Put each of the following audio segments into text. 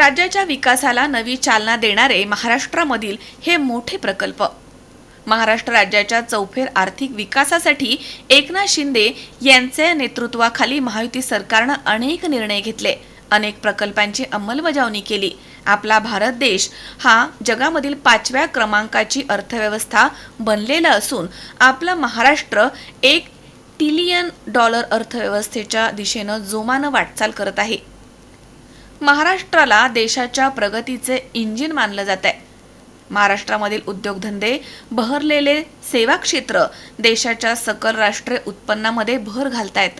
राज्याच्या विकासाला नवी चालना देणारे महाराष्ट्रामधील हे मोठे प्रकल्प. महाराष्ट्र राज्याच्या चौफेर आर्थिक विकासासाठी एकनाथ शिंदे यांच्या नेतृत्वाखाली महायुती सरकारनं अनेक निर्णय घेतले. अनेक प्रकल्पांची अंमलबजावणी केली. आपला भारत देश हा जगामधील पाचव्या क्रमांकाची अर्थव्यवस्था बनलेला असून आपलं महाराष्ट्र एक ट्रिलियन डॉलर अर्थव्यवस्थेच्या दिशेनं जोमानं वाटचाल करत आहे. महाराष्ट्राला देशाच्या प्रगतीचे इंजिन मानलं जात आहे महाराष्ट्रामधील उद्योगधंदे बहरलेले सेवा क्षेत्र देशाच्या सकल राष्ट्रीय उत्पन्नामध्ये भर घालतायत.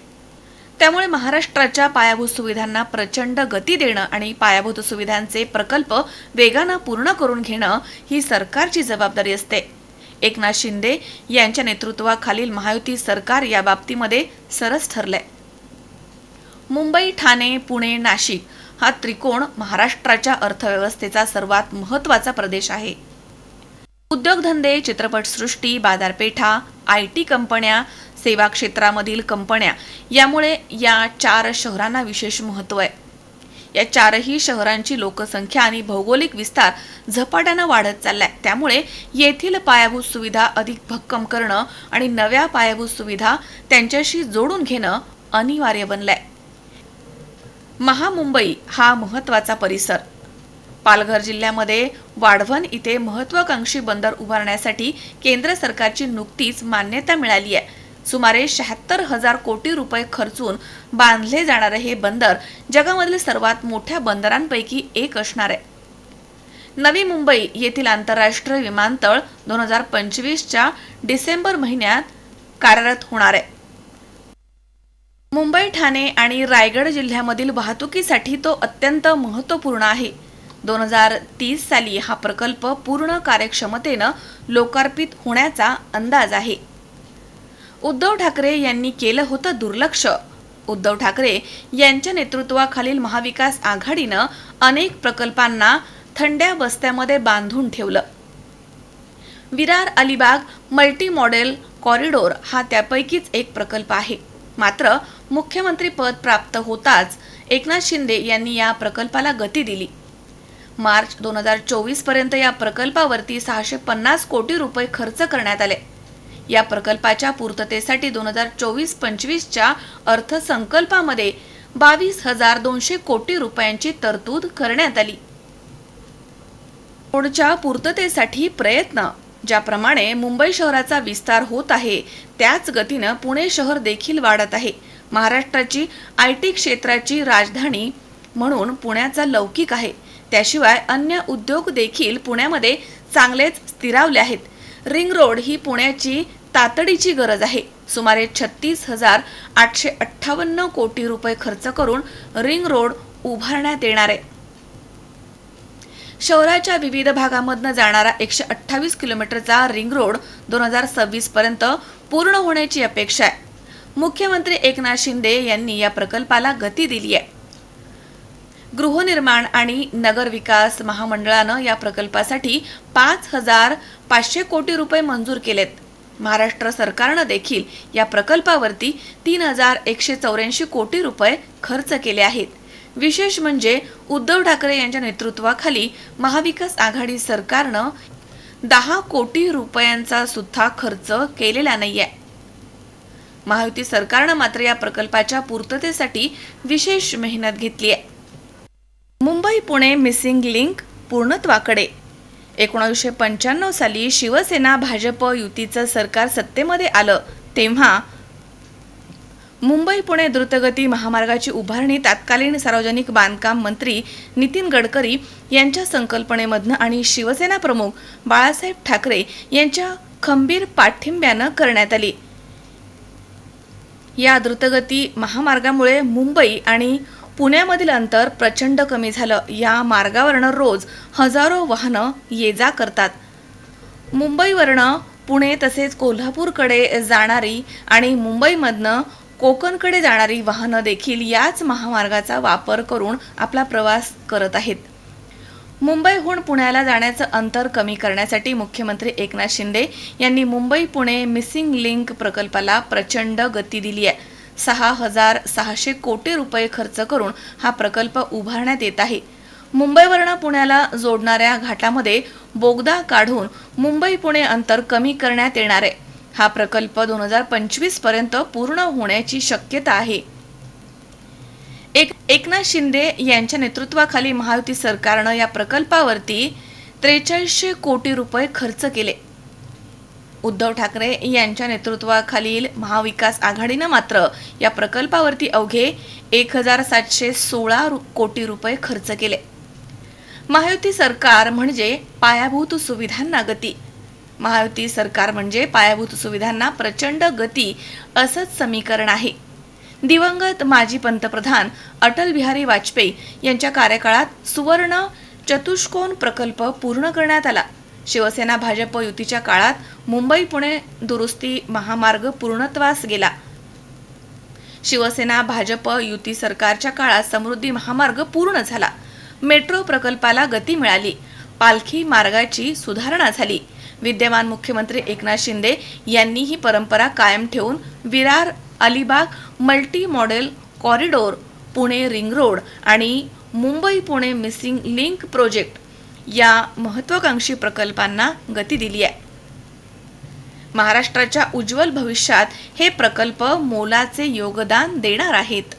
त्यामुळे महाराष्ट्राच्या पायाभूत सुविधांना प्रचंड गती देणं आणि पायाभूत सुविधांचे प्रकल्प वेगानं पूर्ण करून घेणं ही सरकारची जबाबदारी असते. एकनाथ शिंदे यांच्या नेतृत्वाखालील महायुती सरकार या बाबतीमध्ये सरस ठरलंय. मुंबई ठाणे पुणे नाशिक हा त्रिकोण महाराष्ट्राच्या अर्थव्यवस्थेचा सर्वात महत्त्वाचा प्रदेश आहे. उद्योगधंदे चित्रपटसृष्टी बाजारपेठा आय टी कंपन्या सेवा क्षेत्रामधील कंपन्या यामुळे या चार शहरांना विशेष महत्त्व आहे. या चारही शहरांची लोकसंख्या आणि भौगोलिक विस्तार झपाट्यानं वाढत चाललाय. त्यामुळे येथील पायाभूत सुविधा अधिक भक्कम करणं आणि नव्या पायाभूत सुविधा त्यांच्याशी जोडून घेणं अनिवार्य बनलंय. महामुंबई हा महत्त्वाचा परिसर. पालघर जिल्ह्यामध्ये वाढवण इथे महत्वाकांक्षी बंदर उभारण्यासाठी केंद्र सरकारची नुकतीच मान्यता मिळाली आहे. सुमारे शहात्तर हजार कोटी रुपये खर्चून बांधले जाणारे हे बंदर जगामधील सर्वात मोठ्या बंदरांपैकी एक असणार आहे. नवी मुंबई येथील आंतरराष्ट्रीय विमानतळ दोन हजार पंचवीसच्या डिसेंबर महिन्यात कार्यरत होणार आहे. मुंबई ठाणे आणि रायगड जिल्ह्यामधील वाहतुकीसाठी तो अत्यंत महत्त्वपूर्ण आहे. दोन हजार तीस साली हा प्रकल्प पूर्ण कार्यक्षमतेनं लोकार्पित होण्याचा अंदाज आहे. उद्धव ठाकरे यांनी केलं होतं दुर्लक्ष. उद्धव ठाकरे यांच्या नेतृत्वाखालील महाविकास आघाडीनं अनेक प्रकल्पांना थंड्या बस्त्यामध्ये बांधून ठेवलं. Virar Alibag multi model corridor हा त्यापैकीच एक प्रकल्प आहे. मात्र मुख्यमंत्रीपद प्राप्त होताच एकनाथ शिंदे यांनी या प्रकल्पाला गती दिली. मार्च दोन हजार चोवीसपर्यंत या प्रकल्पावरती सहाशे पन्नास कोटी रुपये खर्च करण्यात आले. या प्रकल्पाच्या पूर्ततेसाठी दोन हजार चोवीस पंचवीसच्या अर्थसंकल्पामध्ये बावीस हजार दोनशे कोटी रुपयांची तरतूद करण्यात आली. रोडच्या पूर्ततेसाठी प्रयत्न ज्याप्रमाणे मुंबई शहराचा विस्तार होत आहे त्याच गतीनं पुणे शहर देखील वाढत आहे. महाराष्ट्राची आय टी क्षेत्राची राजधानी म्हणून पुण्याचा लौकिक आहे. त्याशिवाय अन्य उद्योग देखील पुण्यामध्ये चांगलेच स्थिरावले आहेत. रिंग रोड ही पुण्याची तातडीची गरज आहे. सुमारे छत्तीस हजार आठशे अठ्ठावन्न कोटी रुपये खर्च करून रिंग रोड उभारण्यात येणार आहे. शहराच्या विविध भागामधनं जाणारा एकशे अठ्ठावीस किलोमीटरचा रिंग रोड दोन हजार सव्वीस पर्यंत पूर्ण होण्याची अपेक्षा आहे. मुख्यमंत्री एकनाथ शिंदे यांनी या प्रकल्पाला गती दिली आहे. गृहनिर्माण आणि नगर विकास महामंडळानं या प्रकल्पासाठी पाच हजार पाचशे कोटी रुपये मंजूर केलेत. महाराष्ट्र सरकारनं देखील या प्रकल्पावरती तीन हजार एकशे चौऱ्याऐंशी कोटी रुपये खर्च केले आहेत. विशेष म्हणजे उद्धव ठाकरे यांच्या नेतृत्वाखाली महाविकास आघाडी सरकारनं दहा कोटी रुपयांचा सुद्धा खर्च केलेला नाही आहे महायुती सरकारनं मात्र या प्रकल्पाच्या पूर्ततेसाठी विशेष मेहनत घेतली आहे. मुंबई पुणे मिसिंग लिंक पूर्णत्वाकडे. एकोणीसशे पंच्याण्णव साली शिवसेना भाजप युतीचं सरकार सत्तेमध्ये आलं तेव्हा मुंबई पुणे द्रुतगती महामार्गाची उभारणी तत्कालीन सार्वजनिक बांधकाम मंत्री नितीन गडकरी यांच्या संकल्पनेमधनं आणि शिवसेना प्रमुख बाळासाहेब ठाकरे यांच्या खंबीर पाठिंब्यानं करण्यात आली. या द्रुतगती महामार्गामुळे मुंबई आणि पुण्यामधील अंतर प्रचंड कमी झालं. या मार्गावरनं रोज हजारो वाहनं ये जा करतात. मुंबईवरनं पुणे तसेच कोल्हापूरकडे जाणारी आणि मुंबईमधनं कोकणकडे जाणारी वाहनं देखील याच महामार्गाचा वापर करून आपला प्रवास करत आहेत. मुंबईहून पुण्याला जाण्याचं अंतर कमी करण्यासाठी मुख्यमंत्री एकनाथ शिंदे यांनी मुंबई पुणे मिसिंग लिंक प्रकल्पाला प्रचंड गती दिली आहे. सहा हजार सहाशे कोटी रुपये खर्च करून हा प्रकल्प उभारण्यात येत आहे. मुंबईवरनं पुण्याला जोडणाऱ्या घाटामध्ये बोगदा काढून मुंबई पुणे अंतर कमी करण्यात येणार आहे. हा प्रकल्प दोन हजार पंचवीसपर्यंत पूर्ण होण्याची शक्यता आहे. एक एकनाथ शिंदे यांच्या नेतृत्वाखाली महायुती सरकारनं या प्रकल्पावरती त्रेचाळीसशे कोटी रुपये खर्च केले. उद्धव ठाकरे यांच्या नेतृत्वाखालील महाविकास आघाडीनं मात्र या प्रकल्पावरती अवघे एक हजार सातशे सोळा रु- कोटी रुपये खर्च केले. महायुती सरकार म्हणजे पायाभूत सुविधांना गती. महायुती सरकार म्हणजे पायाभूत सुविधांना प्रचंड गती असंच समीकरण आहे. दिवंगत माजी पंतप्रधान अटल बिहारी वाजपेयी यांच्या कार्यकाळात सुवर्ण चतुष्कोन प्रकल्प पूर्ण करण्यात आला. शिवसेना भाजप युतीच्या काळात मुंबई पुणे दुरुस्ती महामार्ग पूर्णत्वास गेला. शिवसेना भाजप युती सरकारच्या काळात समृद्धी महामार्ग पूर्ण झाला. मेट्रो प्रकल्पाला गती मिळाली. पालखी मार्गाची सुधारणा झाली. विद्यमान मुख्यमंत्री एकनाथ शिंदे यांनी ही परंपरा कायम ठेवून Virar Alibag multi model corridor Pune ring road आणि Mumbai Pune missing link project या महत्वाकांक्षी प्रकल्पांना गती दिली आहे. महाराष्ट्राच्या उज्ज्वल भविष्यात हे प्रकल्प मोलाचे योगदान देणार आहेत.